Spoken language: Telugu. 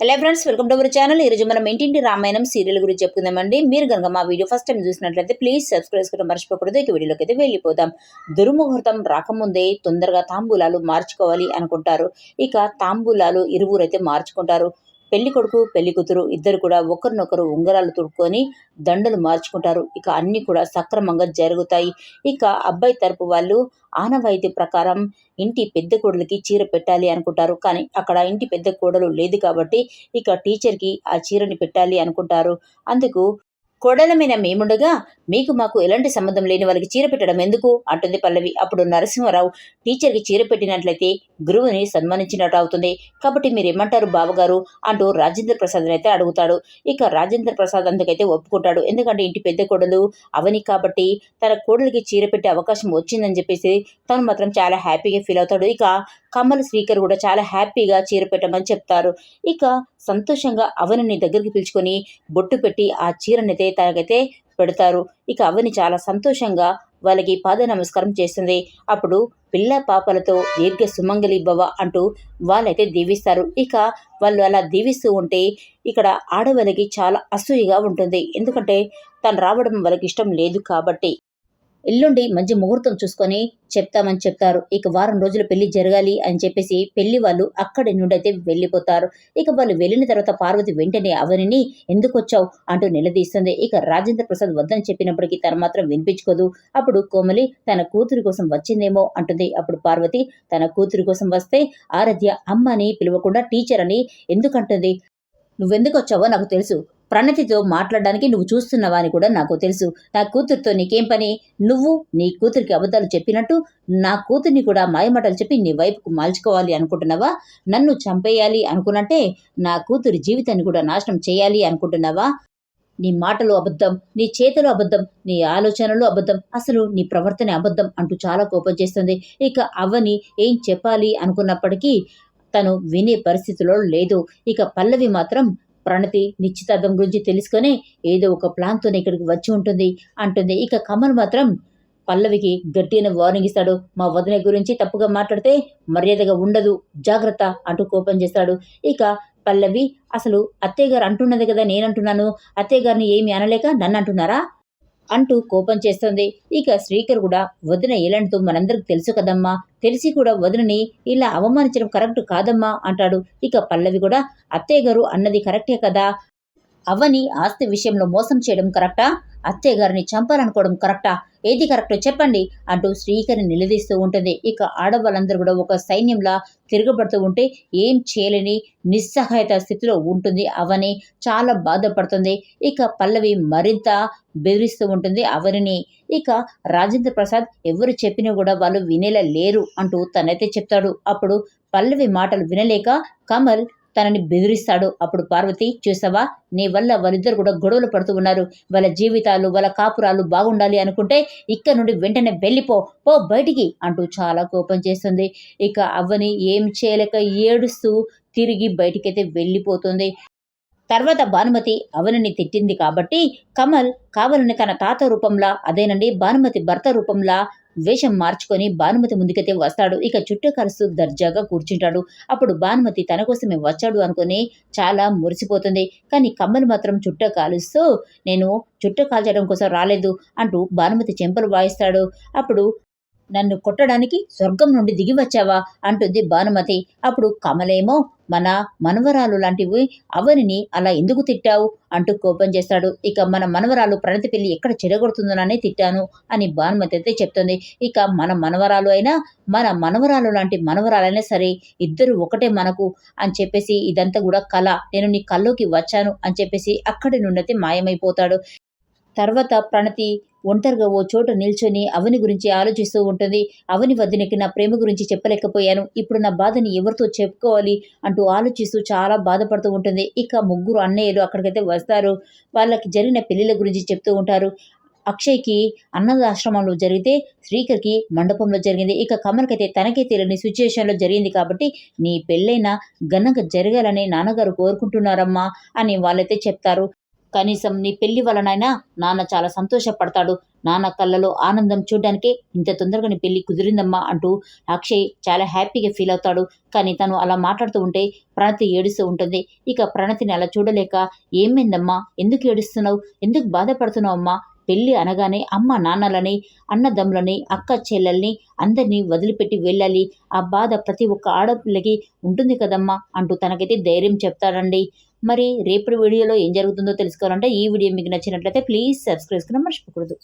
Hello friends welcome to our channel ఈరోజు మనం ఇంటింటి రామాయణం సీరియల్ గురించి చెప్పుకుందామండి. మీరు కనుక మా వీడియో ఫస్ట్ టైం చూసినట్లయితే ప్లీజ్ సబ్స్క్రైబ్ చేసుకోవడం మర్చిపోకూడదు. ఇక వీడియోలోకి అయితే వెళ్ళిపోదాం. దుర్ముహూర్తం రాకముందే తొందరగా తాంబూలాలు మార్చుకోవాలి అనుకుంటారు. ఇక తాంబూలాలు ఇరువురు అయితే మార్చుకుంటారు. పెళ్ళి కొడుకు పెళ్ళి కూతురు ఇద్దరు కూడా ఒకరినొకరు ఉంగరాలు తుడుకొని దండలు మార్చుకుంటారు. ఇక అన్ని కూడా సక్రమంగా జరుగుతాయి. ఇక అబ్బాయి తరపు వాళ్ళు ఆనవాయితీ ప్రకారం ఇంటి పెద్ద కోడలికి చీర పెట్టాలి అనుకుంటారు. కానీ అక్కడ ఇంటి పెద్ద కోడలు లేదు కాబట్టి ఇక టీచర్కి ఆ చీరని పెట్టాలి అనుకుంటారు. అందుకు కోడలమైన మేముండగా మీకు మాకు ఎలాంటి సంబంధం లేని వాళ్ళకి చీర పెట్టడం ఎందుకు? అంటుంది పల్లవి. అప్పుడు నరసింహారావు టీచర్కి చీర పెట్టినట్లయితే గురువుని సన్మానించినట్టు అవుతుంది కాబట్టి మీరు ఏమంటారు బావగారు? అంటూ రాజేంద్ర ప్రసాద్ అయితే అడుగుతాడు. ఇక రాజేంద్ర ప్రసాద్ అందుకైతే ఒప్పుకుంటాడు. ఎందుకంటే ఇంటి పెద్ద కోడలు అవని కాబట్టి తన కోడలికి చీర పెట్టే అవకాశం వచ్చిందని చెప్పేసి తను మాత్రం చాలా హ్యాపీగా ఫీల్ అవుతాడు. ఇక కమల్ శ్రీకర్ కూడా చాలా హ్యాపీగా చీర పెట్టమని చెప్తారు. ఇక సంతోషంగా అవనిని దగ్గరికి పిలుచుకొని బొట్టు పెట్టి ఆ చీరనైతే తనకైతే పెడతారు. ఇక అవని చాలా సంతోషంగా వాళ్ళకి పాద నమస్కారం చేస్తుంది. అప్పుడు పిల్ల పాపలతో దీర్ఘ సుమంగలి భవ అంటూ వాళ్ళైతే దీవిస్తారు. ఇక వాళ్ళు అలా దీవిస్తూ ఉంటే ఇక్కడ ఆడవాళ్ళకి చాలా అసూయగా ఉంటుంది. ఎందుకంటే తను రావడం వాళ్ళకి ఇష్టం లేదు కాబట్టి. ఎల్లుండి మంచి ముహూర్తం చూసుకొని చెప్తామని చెప్తారు. ఇక వారం రోజులు పెళ్ళి జరగాలి అని చెప్పేసి పెళ్ళి వాళ్ళు అక్కడి నుండి అయితే వెళ్ళిపోతారు. ఇక వాళ్ళు వెళ్ళిన తర్వాత పార్వతి వెంటనే అవనిని ఎందుకు వచ్చావు? అంటూ నిలదీస్తుంది. ఇక రాజేంద్ర ప్రసాద్ వద్దని చెప్పినప్పటికీ తను మాత్రం వినిపించుకోదు. అప్పుడు కోమలి తన కూతురి కోసం వచ్చిందేమో అంటుంది. అప్పుడు పార్వతి తన కూతురి కోసం వస్తే ఆరాధ్య అమ్మ అని పిలవకుండా టీచర్ అని ఎందుకంటుంది? నువ్వెందుకు వచ్చావో నాకు తెలుసు. ప్రణతితో మాట్లాడడానికి నువ్వు చూస్తున్నావా అని కూడా నాకు తెలుసు. నా కూతురుతో నీకేం పని? నువ్వు నీ కూతురికి అబద్ధాలు చెప్పినట్టు నా కూతుర్ని కూడా మాయమాటలు చెప్పి నీ వైపుకు మార్చుకోవాలి అనుకుంటున్నావా? నన్ను చంపేయాలి అనుకున్నట్టే నా కూతురి జీవితాన్ని కూడా నాశనం చేయాలి అనుకుంటున్నావా? నీ మాటలు అబద్ధం నీ చేతులు అబద్ధం నీ ఆలోచనలు అబద్ధం అసలు నీ ప్రవర్తన అబద్ధం అంటూ చాలా కోపం చేస్తుంది. ఇక అవ్వని ఏం చెప్పాలి అనుకున్నప్పటికీ తను వినే పరిస్థితిలో లేదు. ఇక పల్లవి మాత్రం ప్రణతి నిశ్చితార్థం గురించి తెలుసుకొని ఏదో ఒక ప్లాన్తోనే ఇక్కడికి వచ్చి ఉంటుంది. అంటుంది. ఇక కమల్ మాత్రం పల్లవికి గట్టిన వార్నింగ్ ఇస్తాడు. మా వదిన గురించి తప్పుగా మాట్లాడితే మర్యాదగా ఉండదు. జాగ్రత్త అంటూ కోపం చేస్తాడు. ఇక పల్లవి అసలు అత్తయ్య గారు అంటున్నది కదా నేనంటున్నాను. అత్తయ్య గారిని ఏమి అనలేక నన్ను అంటున్నారా? అంటూ కోపం చేస్తుంది. ఇక శ్రీకర్ కూడా వదిన ఎలాంటితో మనందరికి తెలుసు కదమ్మా. తెలిసి కూడా వదినని ఇలా అవమానించడం కరెక్ట్ కాదమ్మా అంటాడు. ఇక పల్లవి కూడా అత్తయ్య గారు అన్నది కరెక్టే కదా. అవని ఆస్తి విషయంలో మోసం చేయడం కరెక్టా? అత్తయ్య గారిని చంపాలనుకోవడం కరెక్టా? ఏది కరెక్టో చెప్పండి అంటూ శ్రీకర్ని నిలదీస్తూ ఉంటుంది. ఇక ఆడవాళ్ళందరూ కూడా ఒక సైన్యంలా తిరగబడుతూ ఉంటే ఏం చేయలేని నిస్సహాయత స్థితిలో ఉంటుంది అవని. చాలా బాధపడుతుంది. ఇక పల్లవి మరింత బెదిరిస్తూ ఉంటుంది అవనిని. ఇక రాజేంద్ర ప్రసాద్ ఎవరు చెప్పినా కూడా వాళ్ళు వినేలా లేరు అంటూ తనైతే చెప్తాడు. అప్పుడు పల్లవి మాటలు వినలేక కమల్ తనని బెదిరిస్తాడు. అప్పుడు పార్వతి చూసావా? నీ వల్ల వాళ్ళిద్దరు కూడా గొడవలు పడుతూ ఉన్నారు. వాళ్ళ జీవితాలు వాళ్ళ కాపురాలు బాగుండాలి అనుకుంటే ఇక్కడ నుండి వెంటనే వెళ్ళిపో పో బయటికి అంటూ చాలా కోపం చేస్తుంది. ఇక అవ్వని ఏం చేయలేక ఏడుస్తూ తిరిగి బయటికైతే వెళ్ళిపోతుంది. తర్వాత భానుమతి అవనిని తిట్టింది కాబట్టి కమల్ కావాలని తన తాత రూపంలా అదేనండి భానుమతి భర్త రూపంలా వేషం మార్చుకొని భానుమతి ముందుకైతే వస్తాడు. ఇక చుట్టూ కలుస్తూ దర్జాగా కూర్చుంటాడు. అప్పుడు భానుమతి తన కోసమే వచ్చాడు అనుకుని చాలా మురిసిపోతుంది. కానీ కమ్మలు మాత్రం చుట్ట కాలుస్తూ నేను చుట్ట కాల్చడం కోసం రాలేదు అంటూ భానుమతి చెంపలు వాయిస్తాడు. అప్పుడు నన్ను కొట్టడానికి స్వర్గం నుండి దిగి వచ్చావా? అంటుంది భానుమతి. అప్పుడు కమలేమో మన మనవరాలు లాంటివి అవనిని అలా ఎందుకు తిట్టావు? అంటూ కోపం చేస్తాడు. ఇక మన మనవరాలు ప్రణతి పెళ్ళి ఎక్కడ చెడగొడుతుందోననే తిట్టాను అని భానుమతి అయితే చెప్తుంది. ఇక మన మనవరాలు అయినా మన మనవరాలు లాంటి మనవరాలైనా సరే ఇద్దరు ఒకటే మనకు అని చెప్పేసి ఇదంతా కూడా కళ నేను నీ కల్లోకి వచ్చాను అని చెప్పేసి అక్కడి నుండి అయితే మాయమైపోతాడు. తర్వాత ప్రణతి ఒంటరిగా ఓ చోట నిల్చొని అవని గురించి ఆలోచిస్తూ ఉంటుంది. అవని వదినకి నా ప్రేమ గురించి చెప్పలేకపోయాను. ఇప్పుడు నా బాధని ఎవరితో చెప్పుకోవాలి అంటూ ఆలోచిస్తూ చాలా బాధపడుతూ ఉంటుంది. ఇక ముగ్గురు అన్నయ్యలు అక్కడికైతే వస్తారు. వాళ్ళకి జరిగిన పెళ్ళిళ్ళ గురించి చెప్తూ ఉంటారు. అక్షయ్కి అన్నదాశ్రమంలో జరిగితే శ్రీకర్కి మండపంలో జరిగింది. ఇక కమలకైతే తనకే తెలియని సిచ్యుయేషన్లో జరిగింది కాబట్టి నీ పెళ్ళైనా ఘనంగా జరగాలని నాన్నగారు కోరుకుంటున్నారమ్మా అని వాళ్ళైతే చెప్తారు. కనీసం నీ పెళ్ళి వలనైనా నాన్న చాలా సంతోషపడతాడు. నాన్న కళ్ళలో ఆనందం చూడడానికే ఇంత తొందరగా నీ పెళ్ళి కుదిరిందమ్మా అంటూ అక్షయ్ చాలా హ్యాపీగా ఫీల్ అవుతాడు. కానీ తను అలా మాట్లాడుతూ ఉంటే ప్రణతి ఏడుస్తూ ఉంటుంది. ఇక ప్రణతిని అలా చూడలేక ఏమైందమ్మా? ఎందుకు ఏడుస్తున్నావు? ఎందుకు బాధపడుతున్నావు అమ్మా? పెళ్ళి అనగానే అమ్మ నాన్నలని అన్నదమ్ములని అక్క చెల్లెల్ని అందరినీ వదిలిపెట్టి వెళ్ళాలి. ఆ బాధ ప్రతి ఒక్క ఆడపిల్లకి ఉంటుంది కదమ్మా అంటూ తనకైతే ధైర్యం చెప్తాడండి. మరి రేపటి వీడియోలో ఏం జరుగుతుందో తెలుసుకోవాలంటే ఈ వీడియో మీకు నచ్చినట్లయితే ప్లీజ్ సబ్స్క్రైబ్ చేసుకుని మర్చిపోకూడదు.